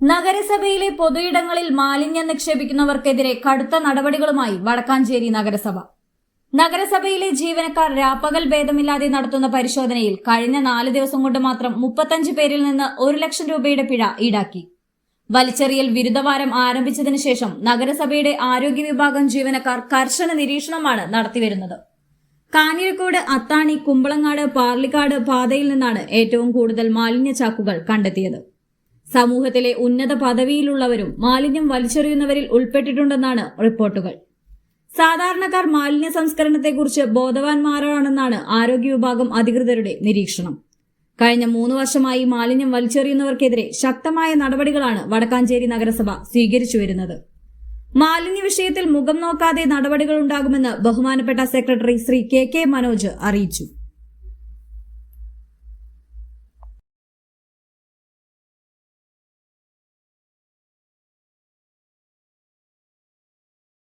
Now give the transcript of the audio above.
നഗരസഭയിലെ പൊതുയിടങ്ങളിൽ മാലിന്യം നിക്ഷേപിക്കുന്നവർക്കെതിരെ കടുത്ത നടപടികളുമായി വടക്കാഞ്ചേരി നഗരസഭ. നഗരസഭയിലെ ജീവനക്കാർ രാപ്പകൽ ഭേദമില്ലാതെ നടത്തുന്ന പരിശോധനയിൽ കഴിഞ്ഞ നാല് ദിവസം കൊണ്ട് മാത്രം മുപ്പത്തഞ്ച് പേരിൽ നിന്ന് ഒരു ലക്ഷം രൂപയുടെ പിഴ ഈടാക്കി. വലിച്ചെറിയൽ വിരുദ്ധവാരം ആരംഭിച്ചതിനു ശേഷം നഗരസഭയുടെ ആരോഗ്യ വിഭാഗം ജീവനക്കാർ കർശന നിരീക്ഷണമാണ് നടത്തിവരുന്നത്. കാഞ്ഞിരക്കോട് അത്താണി കുമ്പളങ്ങാട് പാർലിക്കാട് പാതയിൽ നിന്നാണ് ഏറ്റവും കൂടുതൽ മാലിന്യ ചാക്കുകൾ കണ്ടെത്തിയത്. സമൂഹത്തിലെ ഉന്നത പദവിയിലുള്ളവരും മാലിന്യം വലിച്ചെറിയുന്നവരിൽ ഉൾപ്പെട്ടിട്ടുണ്ടെന്നാണ് റിപ്പോർട്ടുകൾ. സാധാരണക്കാർ മാലിന്യ സംസ്കരണത്തെക്കുറിച്ച് ബോധവാന്മാരാണെന്നാണ് ആരോഗ്യ വിഭാഗം അധികൃതരുടെ നിരീക്ഷണം. കഴിഞ്ഞ മൂന്ന് വർഷമായി മാലിന്യം വലിച്ചെറിയുന്നവർക്കെതിരെ ശക്തമായ നടപടികളാണ് വടക്കാഞ്ചേരി നഗരസഭ സ്വീകരിച്ചു വരുന്നത്. മാലിന്യ വിഷയത്തിൽ മുഖം നോക്കാതെ നടപടികൾ ഉണ്ടാകുമെന്ന് ബഹുമാനപ്പെട്ട secretary Shri K K Manoj അറിയിച്ചു.